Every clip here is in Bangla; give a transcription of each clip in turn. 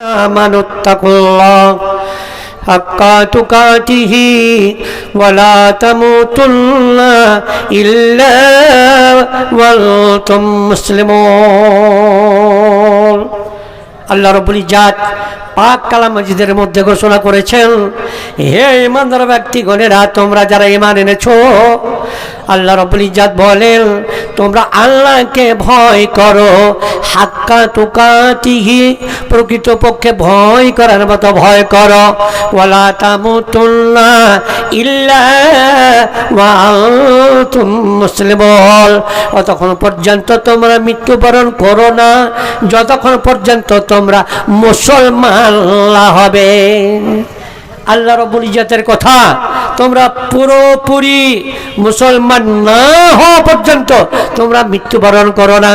آمنوا اتقوا الله حق تقاته ولا تموتن إلا وأنتم مسلمون আল্লাহ রব্বুল জাত পাক কালাম মসজিদের মধ্যে ঘোষণা করেছেন হে ইমানদার ব্যক্তিগণেরা তোমরা যারা ইমান এনেছো আল্লাহ রব্বুল জাত বলেন তোমরা আল্লাহকে ভয় করো। হাক্কা তুকাতিহি প্রকৃতপক্ষে ভয় করার মতো ভয় করো। ওয়ালা তামুতুল্লা ইল্লা ওয়া আনতুম মুসলিমুন। অতক্ষণ পর্যন্ত তোমরা মৃত্যুবরণ করো না, যতক্ষণ পর্যন্ত তোমরা মুসলমান হবে। আল্লাহ রব্বুল ইজ্জতের কথা তোমরা পুরোপুরি মুসলমান না হওয়া পর্যন্ত তোমরা মৃত্যুবরণ করো না।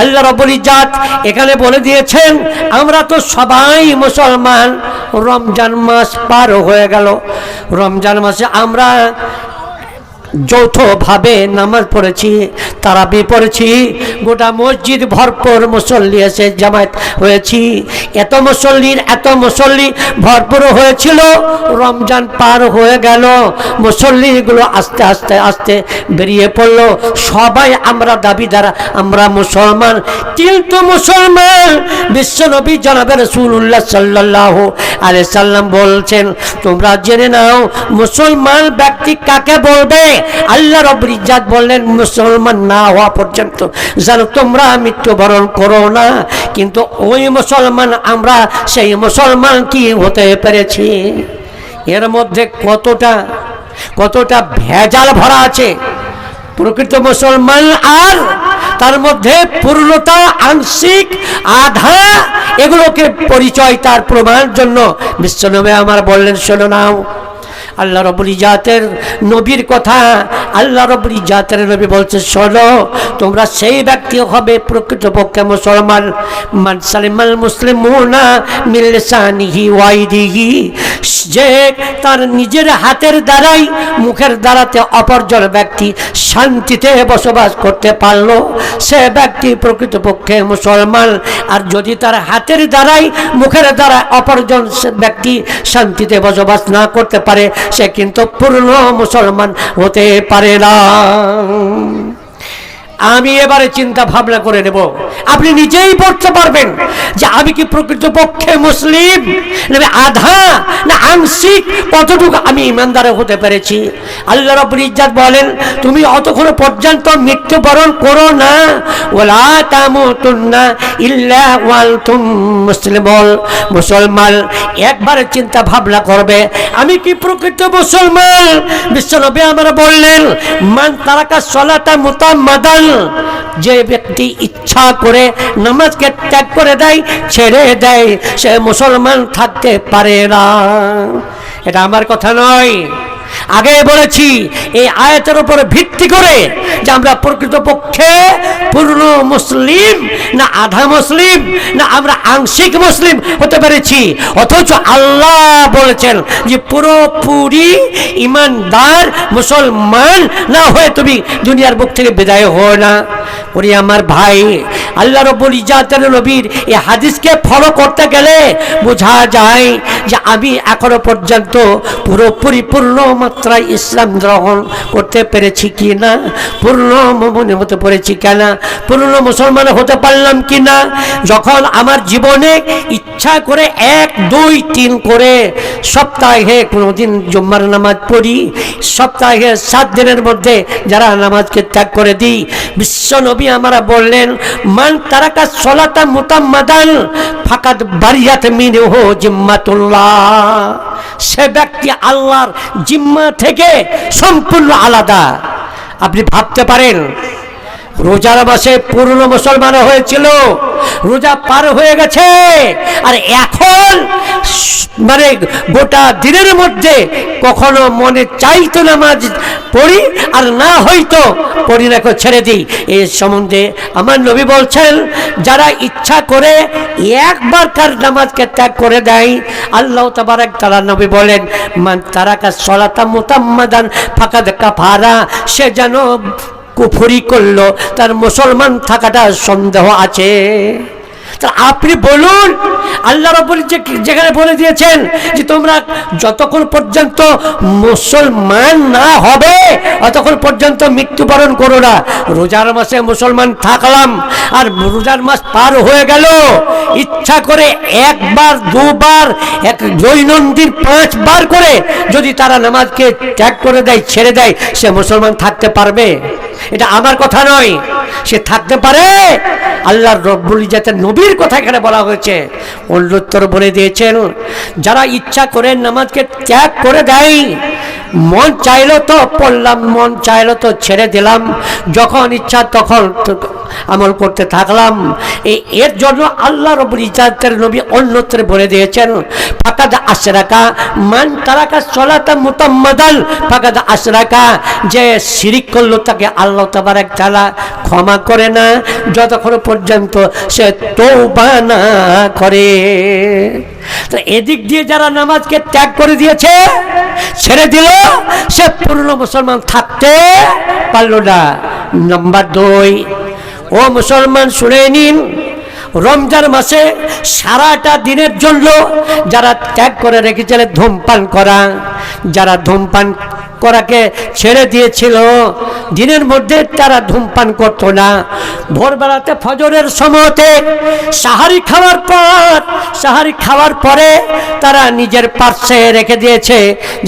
আল্লাহ রবুল ইজাত এখানে বলে দিয়েছেন, আমরা তো সবাই মুসলমান। রমজান মাস পার হয়ে গেল। রমজান মাসে আমরা যৌথভাবে নামাজ পড়েছি, তারাবি পড়েছি, গোটা মসজিদ ভরপুর মুসল্লি এসে জামায়াত হয়েছি। এত মুসল্লির এত মুসল্লি ভরপুর হয়েছিল, রমজান পার হয়ে গেল, মুসল্লিগুলো আস্তে আস্তে আস্তে বেরিয়ে পড়ল। সবাই আমরা দাবিদার, আমরা মুসলমান কিন্তু মুসলমান বিশ্বনবী জনাবে রসুল্লাহ সাল্লাহ আলে সাল্লাম বলছেন, তোমরা জেনে নাও, মুসলমান ব্যক্তি কাকে বলবে? আল্লাহ রব্বুল ইজ্জাত বললেন, মুসলমান না হওয়া পর্যন্ত যেন তোমরা মৃত্যুবরণ করো না। কিন্তু ওই মুসলমান, আমরা সেই মুসলমান কি হতে পেরেছি? এর মধ্যে কতটা কতটা ভেজাল ভরা আছে। প্রকৃত মুসলমান আর তার মধ্যে পূর্ণতা, আংশিক আধা, এগুলোকে পরিচয় তার প্রমাণের জন্য। বিশ্বনবে আমার বললেন, শোনো নাও। আল্লাহ রবুল জাতের নবীর কথা, আল্লাহ রবুল জাতের নবী বলছে, শোনো, তোমরা সেই ব্যক্তি হবে প্রকৃতপক্ষে মুসলমান। মান সালিমাল মুসলিম মুনা মিলসানিহি ওয়াইদিহি যে তার নিজের হাতের দ্বারাই, মুখের দ্বারাতে অপরজন ব্যক্তি শান্তিতে বসবাস করতে পারল। সে ব্যক্তি প্রকৃতপক্ষে মুসলমান। আর যদি তার হাতের দ্বারাই, মুখের দ্বারা অপরজন ব্যক্তি শান্তিতে বসবাস না করতে পারে সে কিন্তু পূর্ণ মুসলমান হতে পারে না। আমি এবারে চিন্তা ভাবনা করে নেব। আপনি নিজেই পড়তে পারবেন যে আমি কি প্রকৃতপক্ষে মুসলিম, না আধা, না আংশিক, কতটুকু আমি ইমানদারে হতে পেরেছি? আল্লাহ রব্বুল ইজ্জাত বলেন, তুমি অতক্ষণ পর্যন্ত মৃত্যুবরণ করো না। ওলা তামুতুন্না ইল্লা ওয়ালতুম মুসলিম মুসলমান। একবারে চিন্তা ভাবনা করবে, আমি কি প্রকৃত মুসলমান? বিশ্বনবী আমরা বললেন, মান তারাকা সলাতা মুতাম্মাদান যে ব্যক্তি ইচ্ছা করে নামাজকে ত্যাগ করে দেয়, ছেড়ে দেয়, সে মুসলমান থাকতে পারে না। এটা আমার কথা নয়। আগে বলেছি, এই আয়াতের উপর ভিত্তি করে যে আমরা প্রকৃতপক্ষে পূর্ণ মুসলিম না আধা মুসলিম, না আমরা আংশিক মুসলিম হতে পেরেছি। অথচ আল্লাহ বলেছেন যে পুরোপুরি ইমানদার মুসলমান না হয়ে তুমি দুনিয়ার বুক থেকে বিদায় হও না। ওরে আমার ভাই আল্লাহ রব্বুল ইজাতের নবীর এই হাদিসকে ফলো করতে গেলে বোঝা যায় যে আমি এখনও পর্যন্ত পুরোপুরি পূর্ণ মাত্রায় ইসলাম গ্রহণ করতে পেরেছি কি না পূর্ণ মনে হতে পেরেছি কেন, পূর্ণ মুসলমান হতে পারলাম কি না যখন আমার জীবনে ইচ্ছা করে এক, দুই, তিন করে সপ্তাহে কোনোদিন জুম্মার নামাজ পড়ি, সপ্তাহে সাত দিনের মধ্যে যারা নামাজকে ত্যাগ করে দিই বিশ্ব নবী আমরা বললেন, মান তারাকা সলাতা মুতাম্মাদান ফাকাত বারিয়াত মিনহু জিম্মাতুল্লাহ। সে ব্যক্তি আল্লাহর জিম্মা থেকে সম্পূর্ণ আলাদা। আপনি ভাবতে পারেন রোজার মাসে পূর্ণ মুসলমান হয়েছিল। রোজা পার হয়ে গেছে। আর এখন মানে গোটা দিনের মধ্যে কখনো মনে চাইতো নামাজ পড়ি, আর না হয়তো পড়ি না ছেড়ে দিই। এ সম্বন্ধে আমার নবী বলছেন, যারা ইচ্ছা করে একবার তার নামাজকে ত্যাগ করে দেয়, আল্লাহ তাবারাক তারা নবী বলেন, মান তারাকা সলাতা মোতাম্মাদান ফাঁকা দেখা ফারা সে যেন কুফুরি করল, তার মুসলমান থাকাটা সন্দেহ আছে। তা আপনি বলুন, আল্লাহ রব্বুল যে যেখানে বলে দিয়েছেন যে তোমরা যতক্ষণ পর্যন্ত মুসলমান না হবে, অতক্ষণ পর্যন্ত মৃত্যুবরণ করো না। রোজার মাসে মুসলমান থাকলাম, আর রোজার মাস পার হয়ে গেল। ইচ্ছা করে একবার, দুবার, এক দৈনন্দিন পাঁচবার করে যদি তারা নামাজকে ত্যাগ করে দেয়, ছেড়ে দেয়, সে মুসলমান থাকতে পারবে। এটা আমার কথা নয়। সে থাকতে পারে। আল্লাহর রব্বুল ইজাতের নবীর কথা এখানে বলা হয়েছে। অন্যত্তর বলে দিয়েছেন, যারা ইচ্ছা করে নামাজকে ত্যাগ করে দেয়, মন চাইলো তো পড়লাম, মন চাইলো তো ছেড়ে দিলাম। যখন ইচ্ছা তখন আমল করতে থাকলাম। এর জন্য আল্লাহ রবুল ইজাতের নবী অন্যত্রে বলে দিয়েছেন, ফাঁকাদ আশরাকা মান তারাকা সলাতা মুতাম্মাদাল। ফাঁকাদ আশরাকা, যে শিরিক করল তাকে আল্লাহ তাবারাক তাআলা ক্ষমা করে না। যতক্ষণ পর্যন্ত সে তৌবা না করে। এদিক দিয়ে যারা নামাজকে ত্যাগ করে দিয়েছে, ছেড়ে দিল, সে পূর্ণ মুসলমান থাকতে পারল না। নাম্বার দুই ও মুসলমান, শুনে নিন। রমজান মাসে সারাটা দিনের জন্য যারা ত্যাগ করে রেখেছিল ধূমপান করা, যারা ধূমপান করাকে ছেড়ে দিয়েছিল, দিনের মধ্যে তারা ধূমপান করতো না। ভোরবেলাতে ফজরের সময়তে সাহারি খাওয়ার পর সাহারি খাওয়ার পরে তারা নিজের পার্শ্বে রেখে দিয়েছে।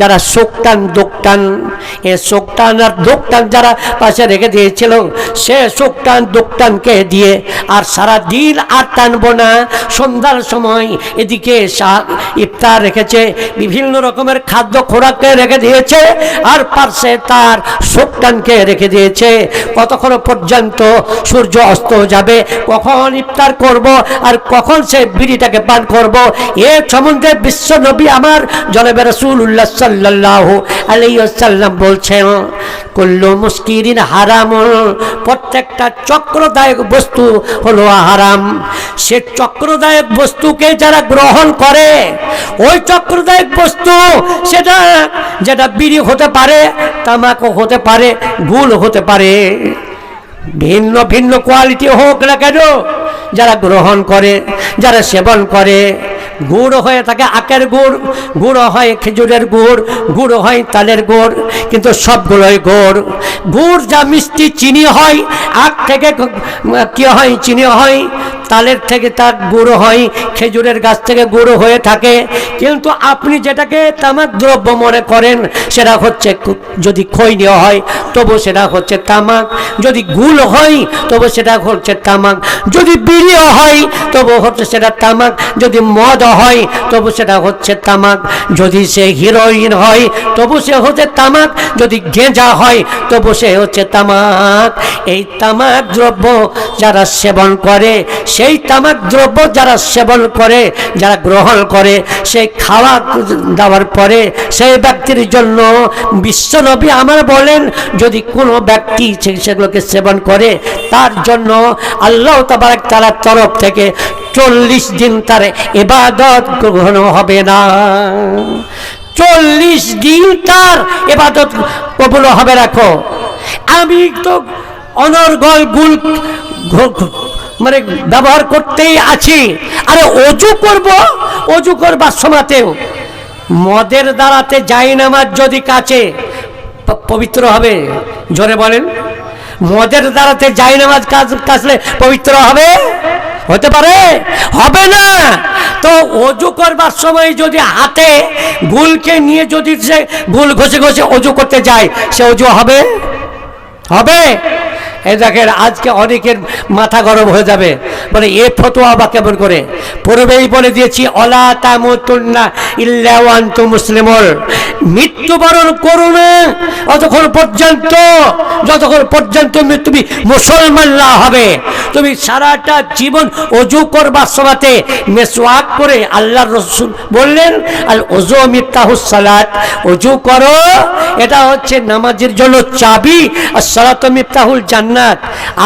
যারা শোকটান, দোকটান, এ শোকটান আর দোকটান যারা পাশে রেখে দিয়েছিল, সে শোকটান, দোকটানকে দিয়ে আর সারা দিন আর টানবো না। সন্ধ্যার সময় এদিকে ইফতার রেখেছে, বিভিন্ন রকমের খাদ্য খোরাককে রেখে দিয়েছে, আর পার্শ্বে তার শোকটানকে রেখে দিয়েছে। কতক্ষণ পর্যন্ত সূর্য অস্ত যাবে, কখন ইফতার করব আর কখন সে বিড়িটাকে পান করব, এ সম্বন্ধে বিশ্ব নবী আমার জনবে রসুল্লাহ সাল্লাহ আলাইসাল্লাম বলছেন, কুল্লু মুস্কিরিন হারাম, প্রত্যেকটা চক্রদায়ক বস্তু হলো হারাম। সে চক্রদায়ক বস্তুকে যারা গ্রহণ করে, ওই চক্রদায়ক বস্তু সেটা যেটা বিড়ি হতে পারে, তামাকও হতে পারে গুল হতে পারে। ভিন্ন ভিন্ন কোয়ালিটি হোক না কেন, যারা গ্রহণ করে, যারা সেবন করে, গুড় হয়ে থাকে আখের গুড় গুড় হয় খেজুরের গুড় গুড় হয় তালের গুড়, কিন্তু সবগুলোই গুড়। গুড় যা মিষ্টি, চিনি হয়, আখ থেকে কি হয়, চিনি হয় তালের থেকে তার গুঁড়ো হয়, খেজুরের গাছ থেকে গুঁড়ো হয়ে থাকে। কিন্তু আপনি যেটাকে তামাক দ্রব্য মনে করেন, সেটা হচ্ছে যদি খৈনি হয়, তবু সেটা হচ্ছে তামাক। যদি গুল হয়, তবু সেটা হচ্ছে তামাক। যদি বিড়িও হয়, তবু হচ্ছে সেটা তামাক। যদি মদ হয়, তবু সেটা হচ্ছে তামাক। যদি সে হিরোইন হয়, তবু সে হচ্ছে তামাক। যদি গেঁজা হয়, তবু সে হচ্ছে তামাক। এই তামাক দ্রব্য যারা সেবন করে সেই তামাক দ্রব্য যারা সেবন করে, যারা গ্রহণ করে, সেই খাওয়া দেওয়ার পরে সেই ব্যক্তির জন্য বিশ্বনবী আমার বলেন, যদি কোনো ব্যক্তি সেগুলোকে সেবন করে, তার জন্য আল্লাহ তাবারাক তার তরফ থেকে চল্লিশ দিন তার এবাদত গ্রহণ হবে না। চল্লিশ দিন তার এবাদত কবুল হবে রাখো আমি তো অনর্গল গুল মানে ব্যবহার করতেই আছি। আরে অজু করব? অজু করবার সময়তেও মদের দ্বারাতে যাই নামাজ যদি কাছে। পবিত্র হবে। জোরে বলেন। মদের দ্বারাতে যাই নামাজ কাছলে পবিত্র হবে? হতে পারে? হবে না। তো অজু করবার সময় যদি হাতে গুলকে নিয়ে যদি সে গুল ঘষে ঘষে অজু করতে যায়, সে অজু হবে? হবে। এই দেখেন, আজকে অনেকের মাথা গরম হয়ে যাবে। মানে এ ফতোয়া বা কেমন করে? পূর্বেই বলে দিয়েছি, অলা তামুতুন্না আনতুম মৃত্যুবরণ করো না অতক্ষণ পর্যন্ত, যতক্ষণ পর্যন্ত তুমি মুসলমান না হবে। তুমি সারাটা জীবন অজু করবার সময়তে মেসওয়াক করে আল্লাহ রসুল বললেন, আল ওজু মিফতাহুস সালাত। অজু করো, এটা হচ্ছে নামাজের জন্য চাবি, আর সালাত মিফতাহুল জান্নাত।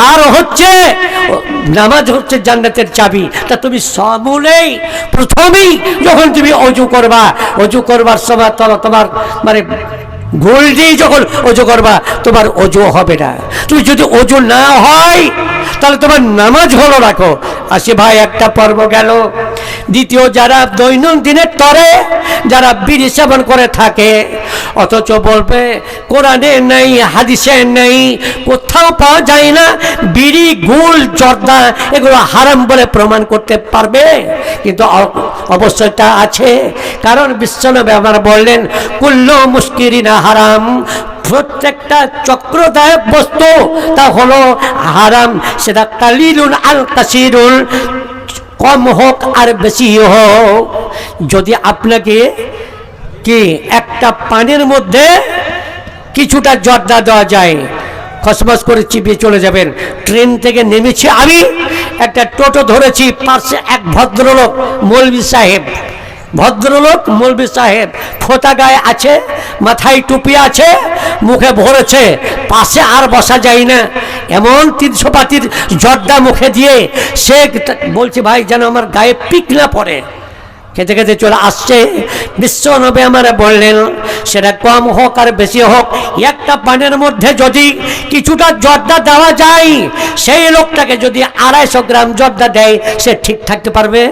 আর হচ্ছে নামাজ হচ্ছে জান্নাতের চাবি। তা তুমি সমূলেই প্রথমেই যখন তুমি অজু করবা, অজু করবার সময় তোমার মানে গোল দিয়ে যখন অজু করবা, তোমার অজু হবে না। তুমি যদি অজু না হয়, তাহলে তোমার নামাজ হলো রাখো আসি ভাই, একটা পর্ব গেল। দ্বিতীয়, যারা দৈনন্দিনের তরে, যারা বিড়ি সেবন করে থাকে, অথচ বলবে, কোরআনে নেই, হাদিসে নেই, কোথাও পাওয়া যায় না, বিড়ি গুল জর্দা, এগুলো হারাম বলে প্রমাণ করতে পারবে। কিন্তু অ- অবশ্যই তা আছে। কারণ বিশ্বনবী আমার বললেন, কুল্ল মুস্কিরিনা হারাম। প্রত্যেকটা চক্রদায়ক বস্তু তা হলো হারাম। সেটা কালিলুন আল কাসিরুল কম হোক আর বেশি হোক। যদি আপনাকে কি একটা পানির মধ্যে কিছুটা জর্দা দেওয়া যায় খসবাস করে চিপিয়ে চলে যাবেন। ট্রেন থেকে নেমেছি আমি, একটা টোটো ধরেছি, পাশে এক ভদ্রলোক, মৌলভী সাহেব। ভদ্রলোক, মৌলভী সাহেব ফোতা গায়ে আছে, মাথায় টুপি আছে, মুখে ভরেছে, পাশে আর বসা যায় না। এমন তিনশো পাতির জর্দা মুখে দিয়ে সে বলছে, ভাই, যেন আমার গায়ে পিক না পড়ে। খেতে খেতে চলে আসছে। বিশ্ব নবে আমার বললেন, সেটা কম হোক আর বেশি হোক, একটা পানের মধ্যে যদি কিছুটা জর্দা দেওয়া যায়, সেই লোকটাকে যদি আড়াইশো গ্রাম জর্দা দেয়, সে ঠিক থাকতে পারবে?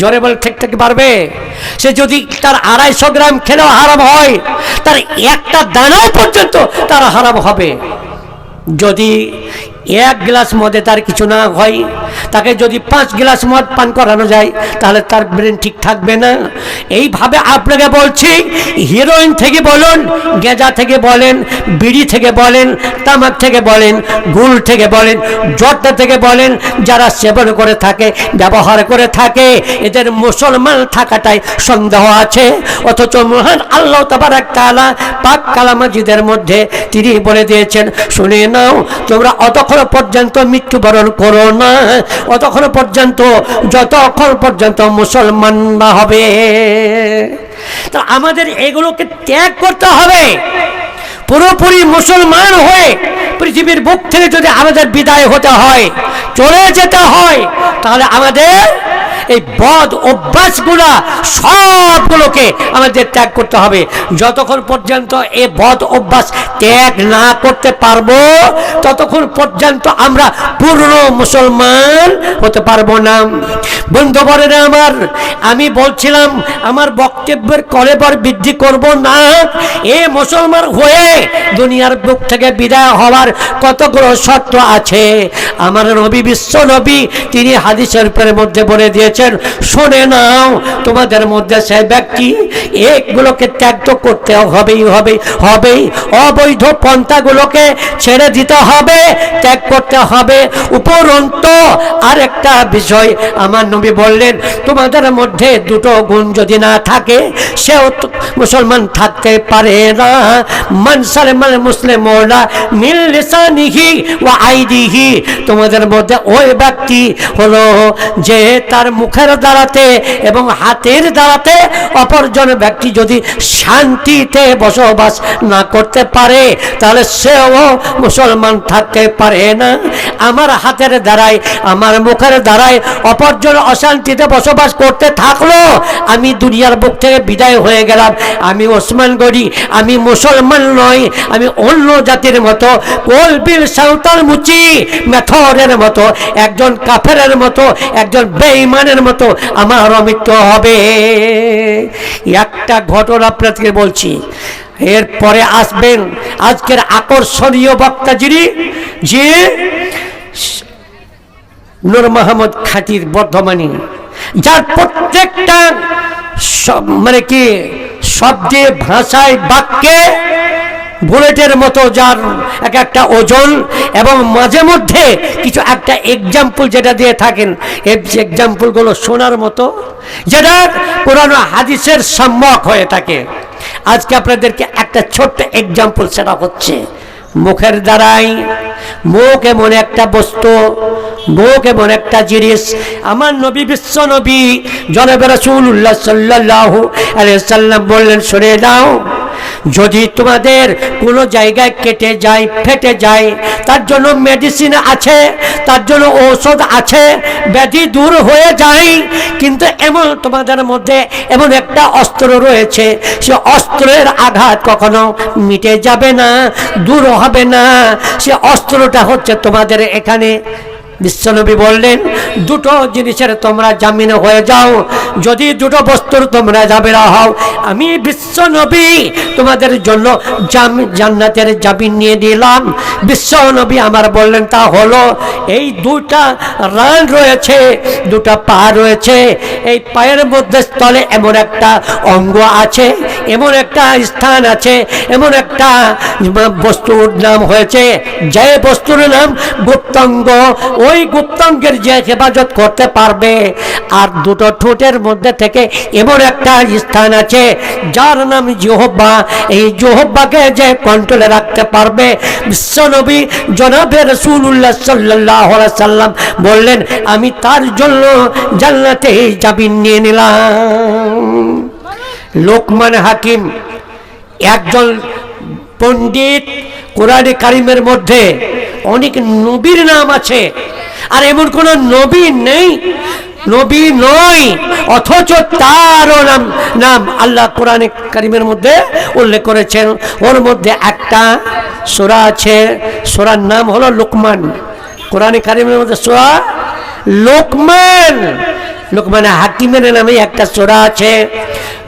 জোরে বলে, ঠিক থাকতে পারবে? সে যদি তার আড়াইশো গ্রাম খেলেও হারাম হয়, তার একটা দানাও পর্যন্ত তার হারাম হবে। যদি এক গ্লাস মদে তার কিছু না হয়। তাকে যদি পাঁচ গ্লাস মদ পান করানো যায়, তাহলে তার ব্রেন ঠিক থাকবে না। এইভাবে আপনাকে বলছি, হিরোইন থেকে বলুন, গেঁজা থেকে বলেন, বিড়ি থেকে বলেন, তামাক থেকে বলেন গুল থেকে বলেন, জর্দা থেকে বলেন, যারা সেবন করে থাকে, ব্যবহার করে থাকে, এদের মুসলমান থাকাটাই সন্দেহ আছে। অথচ মহান আল্লাহ তাবার তালা পাক কালামাজিদের মধ্যে তিনি বলে দিয়েছেন, শুনে নাও, তোমরা অতক্ষণ পর্যন্ত মৃত্যুবরণ করো না, অতক্ষণ পর্যন্ত, যতক্ষণ পর্যন্ত মুসলমান না হবে। তা আমাদের এগুলোকে ত্যাগ করতে হবে। পুরোপুরি মুসলমান হয়ে পৃথিবীর বুক থেকে যদি আমাদের বিদায় হতে হয়, চলে যেতে হয়, তাহলে আমাদের এই বদ অভ্যাসগুলা সবগুলোকে আমাদের ত্যাগ করতে হবে। যতক্ষণ পর্যন্ত এই বদ অভ্যাস ত্যাগ না করতে পারব, ততক্ষণ পর্যন্ত আমরা পূর্ণ মুসলমান হতে পারব না। বন্ধু বলেন আমার, আমি বলছিলাম, আমার বক্তব্যের কলেবর বৃদ্ধি করব না। এ মুসলমান হয়ে দুনিয়ার বুক থেকে বিদায় হওয়ার কতগুলো শর্ত আছে? আমার নবী বিশ্ব নবী, তিনি হাদিসের মধ্যে বলে দিয়েছেন শুনে নাও, তোমাদের মধ্যে সে ব্যক্তি এগুলোকে ত্যাগ তো করতে হবেই হবে হবেই। অবৈধ পন্থাগুলোকে ছেড়ে দিতে হবে, ত্যাগ করতে হবে। উপরন্ত আরেকটা বিষয় আমার নবী বললেন, তোমাদের মধ্যে দুটো গুণ যদি না থাকে, সেও মুসলমান থাকতে পারে না। মানসালমান মুসলিম মোলা মিল লিসানিহি আইদিহি। তোমাদের মধ্যে ওই ব্যক্তি হলো যে তার মুখের দ্বারাতে এবং হাতের দ্বারাতে অপরজন ব্যক্তি যদি শান্তিতে বসবাস না করতে পারে, তাহলে সেও মুসলমান থাকতে পারে না। আমার হাতের দ্বারাই আমার মুখের দ্বারাই অপরজন অশান্তিতে বসবাস করতে থাকল, আমি দুনিয়ার বুক থেকে বিদায় হয়ে গেলাম। আমি ওসমান গড়ি আমি মুসলমান নই, আমি অন্য জাতির মতো, কলবিল সাঁওতাল মুচি, মেথরের মতো, একজন কাফেরের মতো, একজন বেঈমানের মতো আমার মৃত্যু হবে। একটা ঘটনা আপনাদেরকে বলছি। এরপরে আসবেন আজকের আকর্ষণীয় বক্তা যিনি, যে নূর মাহমুদ খাতির বর্ধমানী। যার প্রত্যেকটা মানে কি শব্দে, ভাষায়, বাক্যে বুলেটের মতো যার এক একটা ওজন এবং মাঝে মধ্যে কিছু একটা এক্সাম্পল যেটা দিয়ে থাকেন এক্সাম্পলগুলো শোনার মতো, যেটা পুরানো হাদিসের সম্যক হয়ে থাকে। আজকে আপনাদেরকে একটা ছোট্ট এক্সাম্পল সেটা হচ্ছে, মুখের দ্বারাই মুখ এমন একটা বস্তু, মুখ এমন একটা জিনিস। আমার নবী, বিশ্ব নবী, জনবে রসুল্লাহ সাল্লাহ সাল্লাম বললেন, শুনে নাও। যদি তোমাদের কোনো জায়গায় কেটে যায়, ফেটে যায়, তার জন্য মেডিসিন আছে, তার জন্য ঔষধ আছে, ব্যাধি দূর হয়ে যায়, কিন্তু এমন তোমাদের মধ্যে এমন একটা অস্ত্র রয়েছে, সে অস্ত্রের আঘাত কখনো মিটে যাবে না, দূর হবে না। সে অস্ত্রটা হচ্ছে তোমাদের এখানে বিশ্বনবী বললেন, দুটো জিনিসের তোমরা জামিনে হয়ে যাও। যদি দুটো বস্তুর তোমরা যাবে হও, আমি বিশ্বনবী তোমাদের জন্য জান্নাতের জামিন নিয়ে নিলাম। বিশ্বনবী আমার বললেন, তা হলো, এই দুটা রান রয়েছে, দুটা পা রয়েছে। এই পায়ের মধ্যে স্থলে এমন একটা অঙ্গ আছে, এমন একটা স্থান আছে, এমন একটা বস্তুর নাম হয়েছে, যে বস্তুর নাম গুপ্তাঙ্গ। ওই গুপ্তাঙ্গের যে হেফাজত করতে পারবে, আর দুটো ঠোঁটের মধ্যে থেকে এমন একটা স্থান আছে, যার নাম জোহব্বা। এই জোহব্বাকে যে কন্ট্রোলে রাখতে পারবে বিশ্বনবী জনাবে রসুল্লাহ সাল্লাহ সাল্লাম বললেন, আমি তার জন্য জান্নাতে জামিন নিয়ে নিলাম। লোকমান হাকিম, একজন পণ্ডিত কোরআনে কারিমের মধ্যে অনেক নবীর নাম আছে। আর এমন কোন নবী নেই, নবী নয়, অথচ তারও নাম নাম আল্লাহ কোরআনে কারিমের মধ্যে উল্লেখ করেছেন। ওর মধ্যে একটা সোরা আছে, সোরার নাম হলো লোকমান। কোরআনে কারিমের মধ্যে সোরা লোকমান। লোকমান হাকিমের নামে একটা সোরা আছে।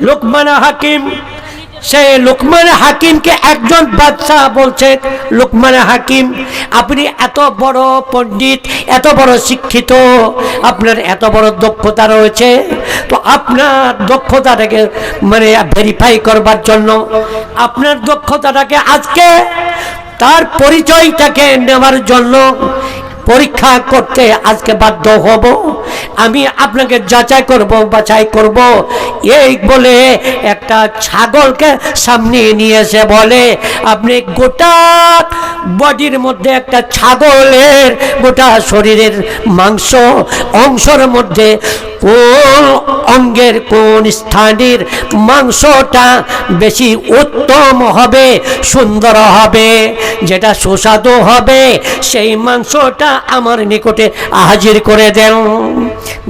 লোকমান হাকিম সে লোকমান হাকিমকে একজন বাদশাহ বলছে, লোকমান হাকিম, আপনি এত বড় পণ্ডিত, এত বড় শিক্ষিত, আপনার এত বড় দক্ষতা রয়েছে। তো আপনার দক্ষতাটাকে মানে ভেরিফাই করবার জন্য আপনার দক্ষতাটাকে আজকে তার পরিচয়টাকে নেওয়ার জন্য পরীক্ষা করতে আজকে বাধ্য হব। আমি আপনাকে যাচাই করব, বাছাই করব। এই বলে একটা ছাগলকে সামনে নিয়ে এসে বলে, আপনি গোটা বডির মধ্যে একটা ছাগলের গোটা শরীরের মাংস, অংশের মধ্যে কোন অঙ্গের কোন স্থানের মাংসটা বেশি উত্তম হবে, সুন্দর হবে, যেটা সুস্বাদু হবে, সেই মাংসটা আমার নিকটে হাজির করে দেন।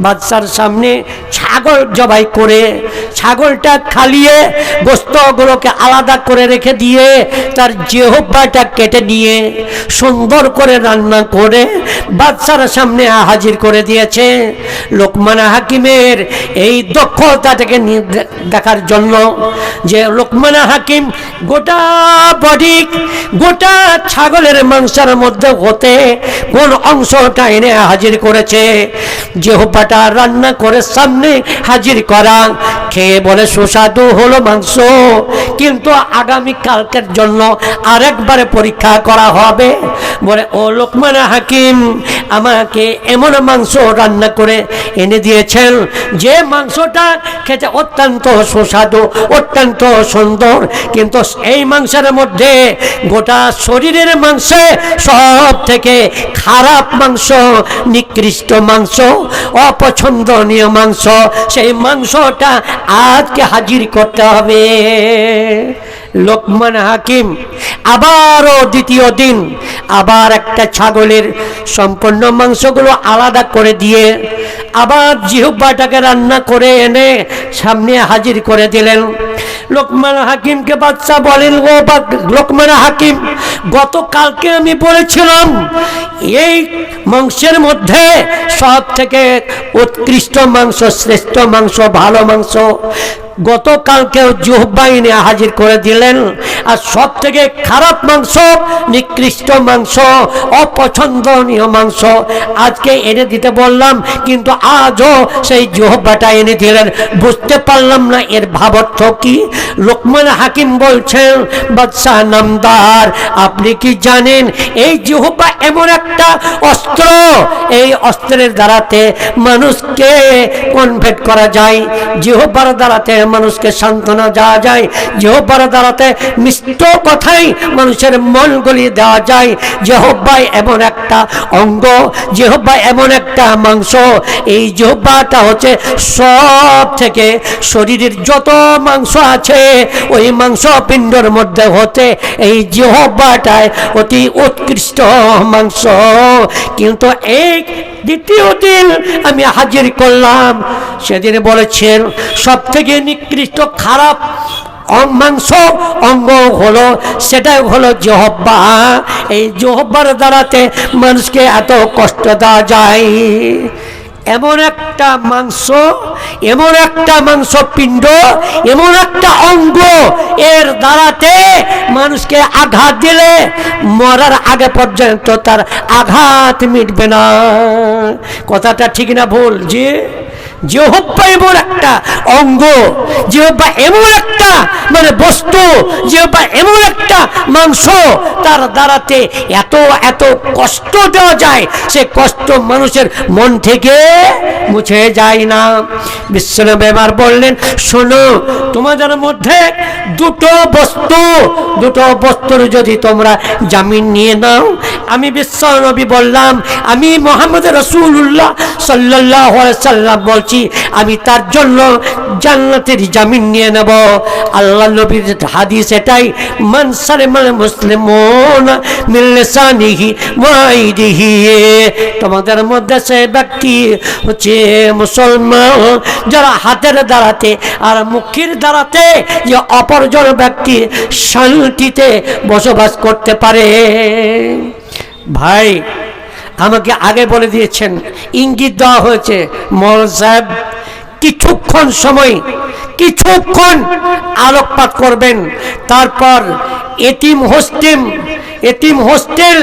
বাচ্চার সামনে ছাগল জবাই করে, ছাগলটা খালিয়ে গোস্তগুলোকে আলাদা করে রেখে দিয়ে তার জেহব্বাটা কেটে নিয়ে সুন্দর করে রান্না করে বাচ্চার সামনে হাজির করে দিয়েছে। লোকমানা হাকিমের এই দক্ষতাটাকে দেখার জন্য যে লোকমানা হাকিম গোটা বডি, গোটা ছাগলের মাংসের মধ্যে হতে কোন অংশটা এনে হাজির করেছে। জেহব্বাটা রান্না করে সামনে হাজির করা, খেয়ে বলে সুস্বাদু হলো মাংস। কিন্তু আগামী কালকের জন্য আরেকবারে পরীক্ষা করা হবে। বলে, ও লোকমানা হাকিম আমাকে এমন মাংস রান্না করে এনে দিয়েছেন। যে মাংসটা খেতে অত্যন্ত সুস্বাদু, অত্যন্ত সুন্দর, কিন্তু এই মাংসের মধ্যে গোটা শরীরের মাংসে সব থেকে খারাপ মাংস, নিকৃষ্ট মাংস, অপছন্দনীয় মাংস, সেই মাংসটা আজকে হাজির করতে হবে। লোকমান হাকিম, আবারও দ্বিতীয় দিন, আবার একটা ছাগলের সম্পূর্ণ মাংসগুলো আলাদা করে দিয়ে আবার জিহুব্বাটাকে রান্না করে এনে সামনে হাজির করে দিলেন। লোকমান হাকিমকে বাচ্চা বলেন, ও বা লোকমান হাকিম, গতকালকে আমি বলেছিলাম, এই মাংসের মধ্যে সব থেকে উৎকৃষ্ট মাংস, শ্রেষ্ঠ মাংস, ভালো মাংস গতকালকেও জুহবাইনে হাজির করে দিলেন। আর সব থেকে খারাপ মাংস, নিকৃষ্ট মাংস, অপছন্দনীয় মাংস, আজকে এনে দিতে বললাম, কিন্তু আজও সেই জুহবাটা এনে দিলেন। বুঝতে পারলাম না এর ভাবার্থ কি। লোকমান হাকিম বলছেন, বাদশাহ নামদার, আপনি কি জানেন, এই জুহবা এমন একটা অস্ত্র, এই অস্ত্রের দ্বারাতে মানুষকে কনভেট করা যায়। জিহ্বার দ্বারাতে মানুষকে সান্ত্বনা দেওয়া যায় জিহ্বার দ্বারাতে মিষ্ট কথাই মানুষের মন গলিয়ে দেওয়া যায়। জেহব্বাই এমন একটা অঙ্গ জেহব্বা এমন একটা মাংস। এই জেহব্বাটা হচ্ছে সব থেকে শরীরের যত মাংস আছে, ওই মাংস পিণ্ডর মধ্যে হতে এই জিহব্বাটায় অতি উৎকৃষ্ট মাংস। কিন্তু এক দ্বিতীয় দিন আমি হাজির করলাম, সেদিন বলেছেন সব থেকে নিকৃষ্ট খারাপ মাংস, অঙ্গ হলো সেটাই হলো জহব্বা। এই জহব্বার দ্বারাতে মানুষকে এত কষ্ট দেওয়া যায়। এমন একটা মাংস, এমন একটা মাংস পিণ্ড এমন একটা অঙ্গ এর দ্বারাতে মানুষকে আঘাত দিলে মরার আগে পর্যন্ত তার আঘাত মিটবে না। কথাটা ঠিক না ভুল যে জেহব্বা এমন একটা অঙ্গ জেহব্বা এমন একটা মানে বস্তু জেহব্বা এমন একটা মাংস তার দ্বারাতে এত এত কষ্ট দেওয়া যায়। সে কষ্ট মানুষের মন থেকে মুছে যায় না। বিশ্বনবী এবার বললেন, শোনো, তোমাদের মধ্যে দুটো বস্তু, দুটো বস্তুর যদি তোমরা জামিন নিয়ে নাও আমি বিশ্বনবী বললাম, আমি মোহাম্মদ রসুল্লাহ সাল্লাহ সাল্লাম বলছি, আমি তার জন্য জান্নাতের জামিন নিয়ে নেব। আল্লাহ নবীর হাদিস এটাই মানসারে মানে মুসলিম মিল্লেসানিহি মাইদিহি তোমাদের মধ্যে সে ব্যক্তি হচ্ছে মুসলমান, যারা হাতের দ্বারাতে আর মুখের দ্বারাতে যে অপরজন ব্যক্তি শান্তিতে বসবাস করতে পারে। ভাই, আমাকে আগে বলে দিয়েছেন, ইঙ্গিত দেওয়া হয়েছে মল সাহেব, কিছুক্ষণ সময়, কিছুক্ষণ আলোকপাত করবেন। তারপর এটিম হোস্টেল এটিম হোস্টেল,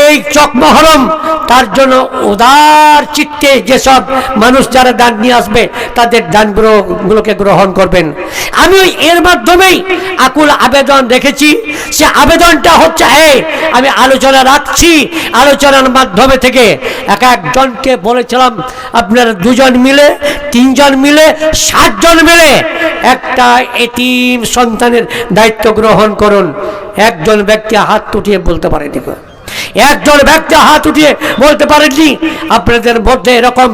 এই চকমহরম তার জন্য উদার চিত্তে যেসব মানুষ যারা দান নিয়ে আসবে, তাদের দানগুলো, গুলোকে গ্রহণ করবেন। আমি এর মাধ্যমেই আকুল আবেদন রেখেছি। সে আবেদনটা হচ্ছে এই আমি আলোচনা রাখছি। আলোচনার মাধ্যমে থেকে এক একজনকে বলেছিলাম, আপনারা দুজন মিলে, তিনজন মিলে, সাতজন মিলে একটা এটিম সন্তানের দায়িত্ব গ্রহণ করুন। একজন ব্যক্তি হাত উঠিয়ে বলতে পারেনি একজন ব্যক্তি হাত উঠিয়ে বলতে পারেননি, আপনাদের মধ্যে এরকম